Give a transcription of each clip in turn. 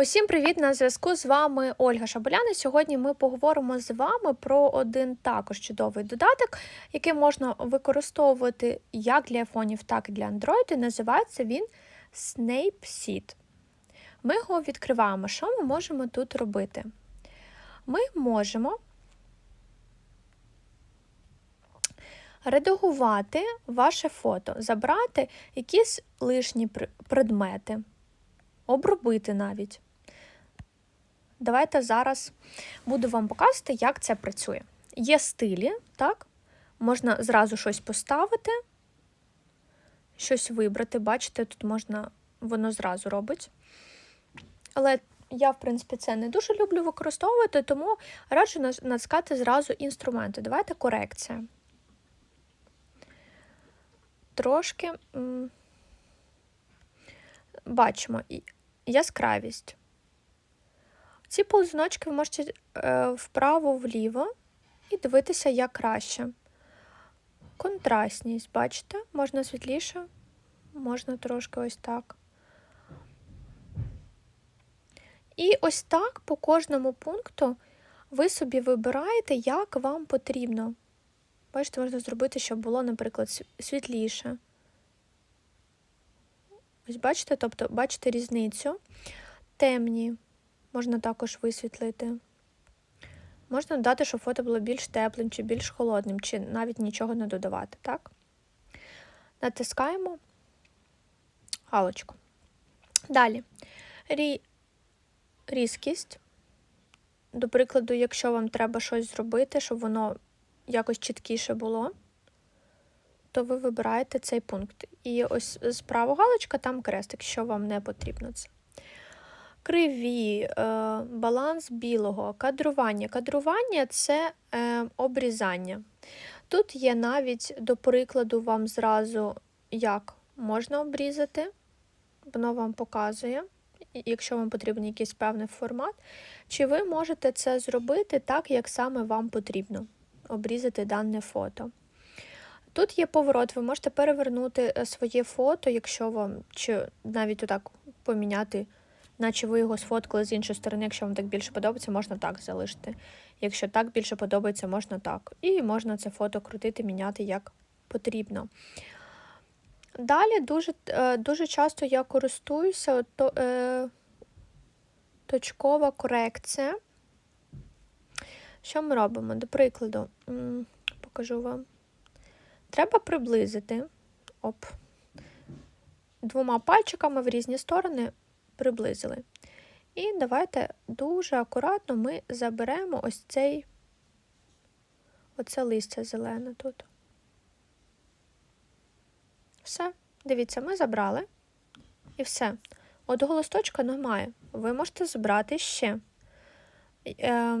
Усім привіт! На зв'язку з вами Ольга Шаболяна. Сьогодні ми поговоримо з вами про один також чудовий додаток, який можна використовувати як для айфонів, так і для Android. Називається він Snapseed. Ми його відкриваємо. Що ми можемо тут робити? Ми можемо редагувати ваше фото, забрати якісь лишні предмети, обробити навіть. Давайте зараз буду вам показувати, як це працює. Є стилі, так? Можна зразу щось поставити, щось вибрати. Бачите, тут можна, воно зразу робить. Але я, в принципі, це не дуже люблю використовувати, тому раджу натискати зразу інструменти. Давайте корекція. Трошки бачимо яскравість. Ці ползуночки ви можете е, вправо-вліво і дивитися, як краще. Контрастність, бачите, можна світліше, можна трошки ось так. І ось так по кожному пункту ви собі вибираєте, як вам потрібно. Бачите, можна зробити, щоб було, наприклад, світліше. Ось бачите, тобто, бачите різницю. Темні можна також висвітлити. Можна додати, щоб фото було більш теплим, чи більш холодним, чи навіть нічого не додавати, так? Натискаємо галочку. Далі Рі... різкість. До прикладу, якщо вам треба щось зробити, щоб воно якось чіткіше було, то ви вибираєте цей пункт. І ось справа галочка, там крестик, що вам не потрібно це криві, е, баланс білого, кадрування. Кадрування це е, обрізання. Тут є навіть, до прикладу, вам зразу як можна обрізати, воно вам показує, якщо вам потрібен якийсь певний формат, чи ви можете це зробити так, як саме вам потрібно обрізати дане фото. Тут є поворот, ви можете перевернути е, своє фото, якщо вам, чи навіть отак поміняти наче ви його сфоткали з іншої сторони, якщо вам так більше подобається, можна так залишити. Якщо так більше подобається, можна так. І можна це фото крутити, міняти як потрібно. Далі дуже е, дуже часто я користуюся то, е, точкова корекція. Що ми робимо? До прикладу, покажу вам. Треба приблизити оп, двома пальчиками в різні сторони приблизили. І давайте дуже акуратно ми заберемо ось цей оце листя зелене тут. Все, дивіться, ми забрали. І все. Одного листочка немає. Ви можете збрати ще. Е,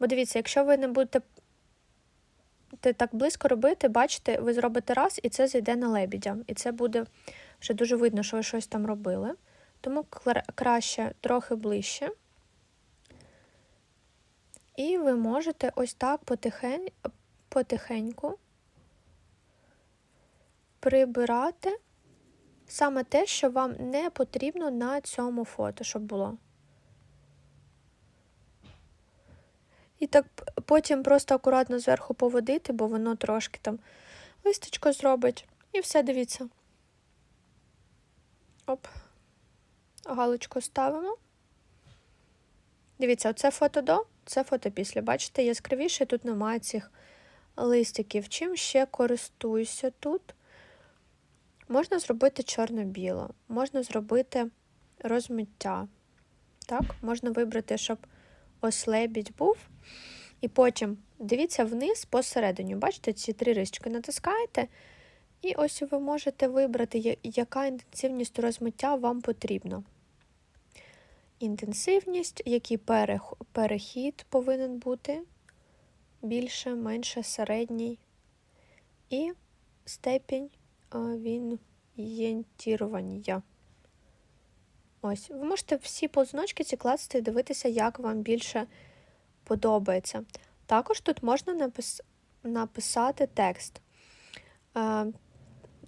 Бо дивіться, якщо ви не будете так близько робити, бачите, ви зробите раз, і це зайде на лебідя. І це буде вже дуже видно, що ви щось там робили тому краще трохи ближче. І ви можете ось так потихень, потихеньку прибирати саме те, що вам не потрібно на цьому фото, щоб було. І так потім просто акуратно зверху поводити, бо воно трошки там листочко зробить. І все, дивіться. Оп галочку ставимо. Дивіться, оце фото до, це фото після. Бачите, яскравіше тут немає цих листиків. Чим ще користуюся тут? Можна зробити чорно-біло, можна зробити розмиття. Так, Можна вибрати, щоб ось лебідь був. І потім дивіться вниз посередині. Бачите, ці три рисочки натискаєте. І ось ви можете вибрати, яка інтенсивність розмиття вам потрібна інтенсивність, який перехід повинен бути більше, менше, середній, і степінь він'єнтірування. Ось, ви можете всі позначки ці класти і дивитися, як вам більше подобається. Також тут можна напис... написати текст.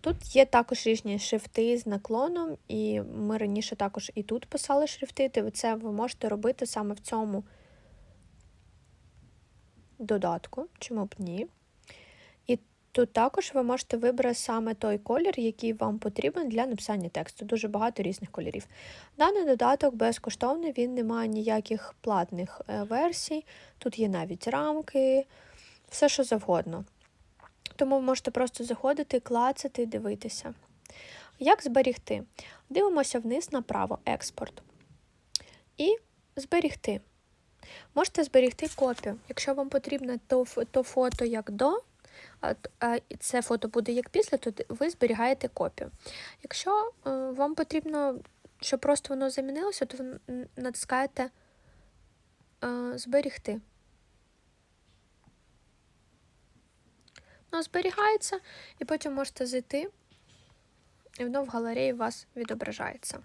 Тут є також різні шрифти з наклоном, і ми раніше також і тут писали шрифти. Це ви можете робити саме в цьому додатку, чому б ні. І тут також ви можете вибрати саме той колір, який вам потрібен для написання тексту. Дуже багато різних кольорів. Даний додаток безкоштовний, він не має ніяких платних е, версій. Тут є навіть рамки, все що завгодно. Тому ви можете просто заходити, клацати, і дивитися. Як зберігти? Дивимося вниз направо експорт. І зберігти. Можете зберігти копію. Якщо вам потрібно то, то фото як до, а, це фото буде як після, то ви зберігаєте копію. Якщо е, вам потрібно, щоб просто воно замінилося, то ви натискаєте е, зберігти. Воно зберігається, і потім можете зайти, і воно в галереї у вас відображається.